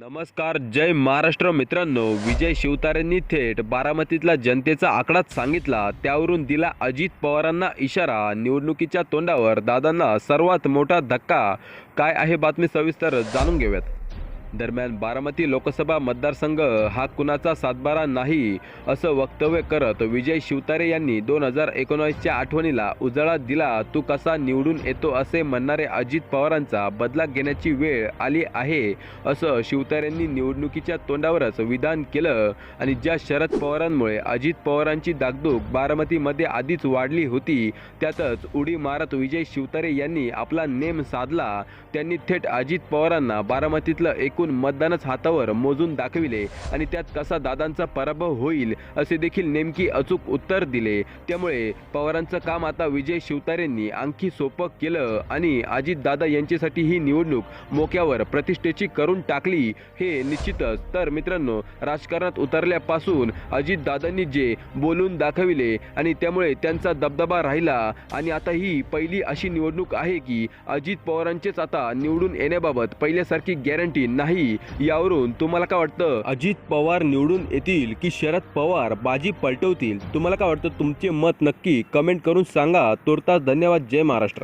नमस्कार जय महाराष्ट्र मित्रांनो. विजय शिवतारेंनी थेट बारामतीतला जनतेचा आकडाच सांगितला. त्यावरून दिला अजित पवारांना इशारा. निवडणुकीच्या तोंडावर दादांना सर्वात मोठा धक्का. काय आहे बातमी सविस्तर जाणून घेऊयात. दरम्यान बारामती लोकसभा मतदारसंघ हा कुणाचा सातबारा नाही असं वक्तव्य करत विजय शिवतारे यांनी दोन हजार एकोणावीसच्या आठवणीला उजाळा दिला तू कसा निवडून येतो असे म्हणणारे अजित पवारांचा बदला घेण्याची वेळ आली आहे असं शिवतारेंनी निवडणुकीच्या तोंडावरच विधान केलं आणि ज्या शरद पवारांमुळे अजित पवारांची दागदूक बारामतीमध्ये आधीच वाढली होती त्यातच उडी मारत विजय शिवतारे यांनी आपला नेम साधला. त्यांनी थेट अजित पवारांना बारामतीतलं एक एकूण मतदानच हातावर मोजून दाखविले आणि त्यात कसा दादांचा पराभव होईल असे देखील नेमकी अचूक उत्तर दिले. त्यामुळे पवारांचं काम आता विजय शिवतारेंनी आणखी सोपं केलं आणि अजित दादा यांच्यासाठी ही निवडणूक मोक्यावर प्रतिष्ठेची करून टाकली हे निश्चितच. तर मित्रांनो राजकारणात उतरल्यापासून अजित दादांनी जे बोलून दाखविले आणि त्यामुळे त्यांचा दबदबा राहिला आणि आता ही पहिली अशी निवडणूक आहे की अजित पवारांचेच आता निवडून येण्याबाबत पहिल्यासारखी गॅरंटी नाही. नाही यावरून तुम्हाला काय वाटतं? अजित पवार निवडून येतील की शरद पवार बाजी पलटवतील? तुम्हाला काय वाटतं? तुमचे मत नक्की कमेंट करून सांगा. तुर्तास धन्यवाद. जय महाराष्ट्र.